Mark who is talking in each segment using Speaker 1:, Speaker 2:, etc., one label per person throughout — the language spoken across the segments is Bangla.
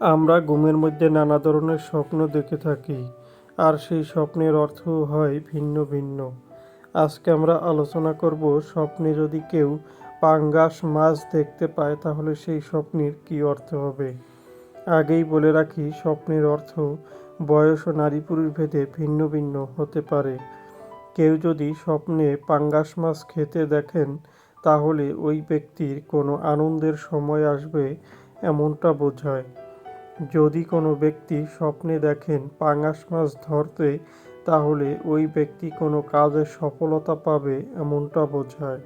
Speaker 1: আমরা ঘুমের মধ্যে নানা ধরনের স্বপ্ন দেখে থাকি, আর সেই স্বপ্নের অর্থ হয় ভিন্ন ভিন্ন। আজকে আমরা আলোচনা করব স্বপ্নে যদি কেউ পাঙ্গাস মাছ দেখতে পায়, তাহলে সেই স্বপ্নের কী অর্থ হবে? আগেই বলে রাখি, স্বপ্নের অর্থ বয়স ও নারী পুরুষ ভেদে ভিন্ন ভিন্ন হতে পারে। কেউ যদি স্বপ্নে পাঙ্গাস মাছ খেতে দেখেন, তাহলে ওই ব্যক্তির কোনো আনন্দের সময় আসবে এমনটা বোঝায়। যদি কোনো ব্যক্তি স্বপ্নে দেখেন পাঙ্গাস মাছ ধরতে, তাহলে ওই ব্যক্তি কোনো কাজে সফলতা পাবে এমনটা বোঝায়।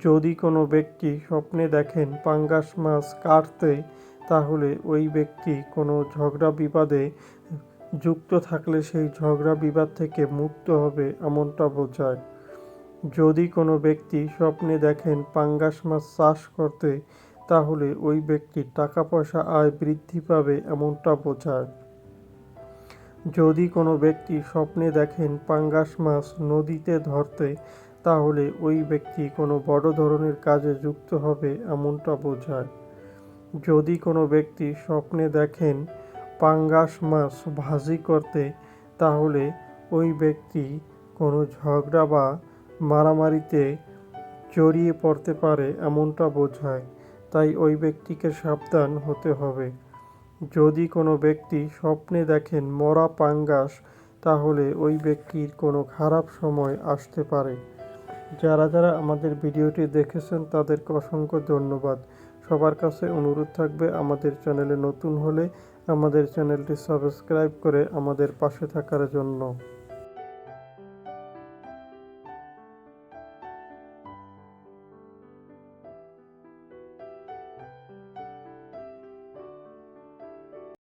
Speaker 1: যদি কোনো ব্যক্তি স্বপ্নে দেখেন পাঙ্গাস মাছ কাটতে, তাহলে ওই ব্যক্তি কোনো ঝগড়া বিবাদে যুক্ত থাকলে সেই ঝগড়া বিবাদ থেকে মুক্ত হবে এমনটা বোঝায়। যদি কোনো ব্যক্তি স্বপ্নে দেখেন পাঙ্গাস মাছ চাষ করতে তাহলে ওই ব্যক্তির টাকা পয়সা আয় বৃদ্ধি পাবে এমনটা বোঝায় যদি কোনো ব্যক্তি স্বপ্নে দেখেন পাঙ্গাস মাছ নদীতে ধরতে, তাহলে ওই ব্যক্তি কোনো বড় ধরনের কাজে যুক্ত হবে এমনটা বোঝায় যদি কোনো ব্যক্তি স্বপ্নে দেখেন পাঙ্গাস মাছ ভাজি করতে, তাহলে ওই ব্যক্তি কোনো ঝগড়া বা মারামারিতে জড়িয়ে পড়তে পারে এমনটা বোঝায়। তাই ওই ব্যক্তিকে সাবধান হতে হবে। যদি কোনো ব্যক্তি স্বপ্নে দেখেন মরা পাঙ্গাস, তাহলে ওই ব্যক্তির কোনো খারাপ সময় আসতে পারে। যারা যারা আমাদের ভিডিওটি দেখেছেন, তাদেরকে অসংখ্য ধন্যবাদ। সবার কাছে অনুরোধ থাকবে, আমাদের চ্যানেলে নতুন হলে আমাদের চ্যানেলটি সাবস্ক্রাইব করে আমাদের পাশে থাকার জন্য।